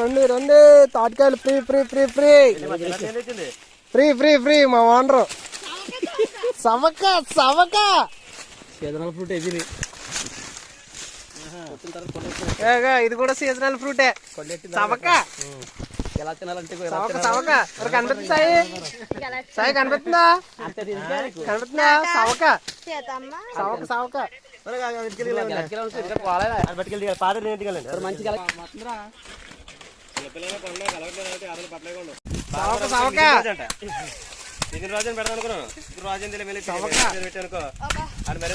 రండి రండి. తాటికాయలు free free free free. Free free free మా ఓనరు. సవక సవక. సీజనల్ ఫ్రూట్ ఇది ఇది కూడా సీజనల్ ఫ్రూటే సవక. ఎలా తినాలంటే కనిపిస్తుంది సాయి? సాయి కనిపిస్తుందా కనిపిస్తుందా సవక సవక సవక సవక సవక రాజన్ పెడదాం అనుకున్నాను. రాజన్ తెలియ వెళ్ళి పెట్టానుకో అది మరీ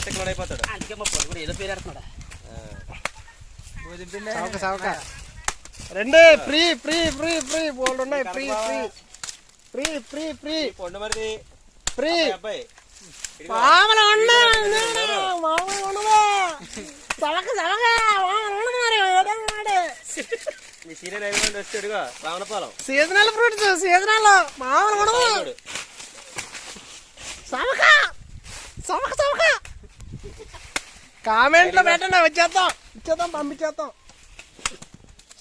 అందుకే మా కూడా ఏదో పేరు సవక సవక రండి ఫ్రీ ఫ్రీ ఫ్రీ ఫ్రీ. బోల్డ్ ఉన్నాయి free free. Free free free. కొండ మరిది. ఫ్రీ. అబ్బాయి మామూలు ఉండదు మామూలు ఉండదు సవక సవక మామూలు ఉండదు మరి? ఏదన్నమాట మీ సీనియర్ అయిపోయింది వచ్చాడుగా రావణపాలెం. Seasonal fruits seasonal. మామూలు ఉండదు సవక సవక సవక కామెంట్లో పెట్టండి వచ్చేద్దాం ఇచ్చేద్దాం పంపించేద్దాం.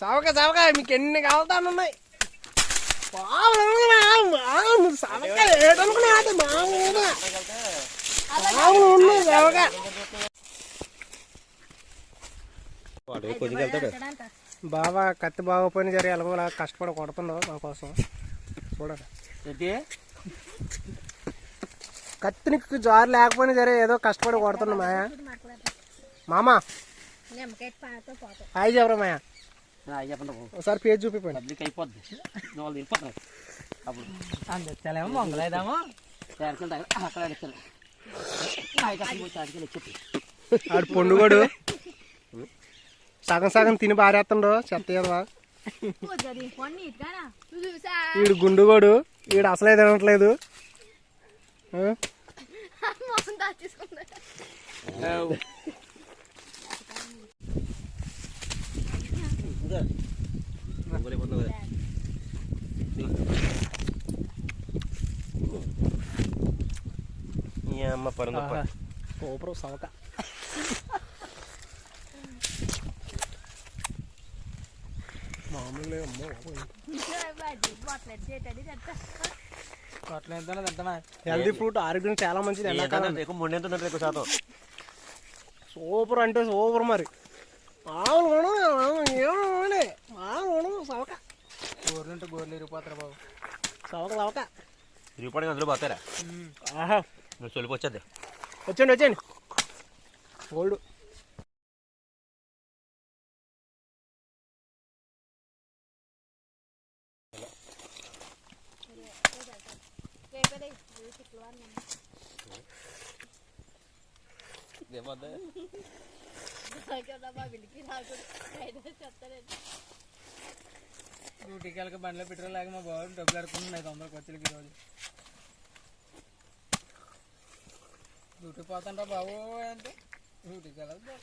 సవక సవక మీకు ఎన్ని కావాలని ఉన్నాయి? మామూలు సవక ఏదనుకున్నా అది మామూలు. మామూలు వెళ్తాడు. బాబా కత్తి బాగోపోయిన జరి ఎలాగోలా కష్టపడి కొడుతున్నావు మా కోసం. చూడండి. ఏంటి? కత్తినికి జారు లేకపోయినా సరే ఏదో కష్టపడి కొడుతున్నా మాయా. మామా. హాయ్ చెప్పరా మాయా. ఒకసారి పేజ్ చూపిపోయింది పబ్లిక్ అయిపోద్ది. వాళ్ళు అప్పుడు. అందేమో మంగళేదామో ఎక్కడికి అక్కడ ఆడు పొండుగోడు. సగం సగం తిని బారేస్తుండో చెత్త ఏదవా ఈడు గుండుగోడు. ఈడు అసలే తినట్లేదు. అమ్మ పరందప్ప సూపర్ సవక మామూలు హెల్దీ ఫ్రూట్ ఆరోగ్యం చాలా మంచిది ఎక్కువ మొండెంత ఉందంటే ఎక్కువ శాతం. సూపర్ అంటే సూపర్ మరి. మామూలు మామూలు ఏమన్నా మామూలు ఉండదు, సవక గోర్లుంటే గోర్లు ఇరిగిపోతారు బాబు. సవక సవక తిరిగిపడి అందులో పోతారా? ఆహా. నువ్వు చొలిపి వచ్చేది వచ్చండి వచ్చండి గోల్డ్. చెప్తారండి డ్యూటీకి వెళ్ళక బండిలో పెట్రోల్ లేక మా బాబు డబ్బులు అడుకున్నాయి ఐదు వందల ఖర్చులకి ఈరోజు డ్యూటీ పోతాంటా బాబు అంటే. డ్యూటీకి వెళ్ళదు